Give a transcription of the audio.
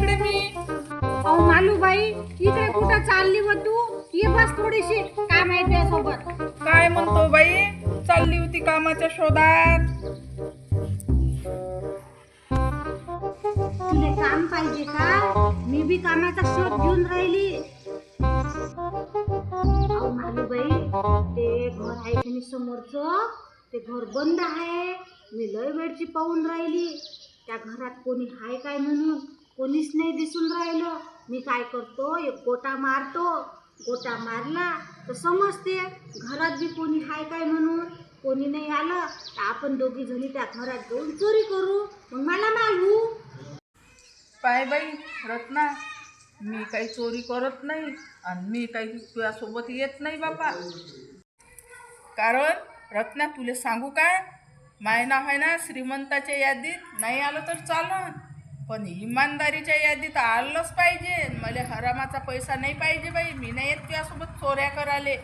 इकडे मी. अहो मालूबाई इकडे कुठं चालली व तू? ये बस थोडीशी. काय माहिती आहे सोबत? काय म्हणतो बाई? चालली होती कामाच्या शोधात. तुला काम पाहिजे का? मी बी कामाचा शोध घेऊन राहिली. अहो मालूबाई ते घर आहे की नाही समोरचं? ते घर बंद आहे. मी लय वेळची पाहून राहिली. त्या घरात कोणी आहे काय म्हणून? कोणीच नाही दिसून राहिलं. मी काय करतो? एक गोटा मारतो. गोटा मारला तर समजते घरात बी कोणी आहे काय म्हणून? कोणी नाही आलं तर आपण दोघी जणी त्या घरात जाऊन चोरी करू. मग मला मालू पाय बाई रत्ना मी काही चोरी करत नाही आणि मी काही तुझ्यासोबत येत नाही बापा. कारण रत्ना तुला सांगू काय मायना आहे ना श्रीमंताच्या यादीत नाही आलं तर चालन पण इमानदारीच्या यादीत आलंच पाहिजे. मला हरामाचा पैसा नाही पाहिजे बाई. मी नाही येत तुझ्यासोबत चोऱ्या कराले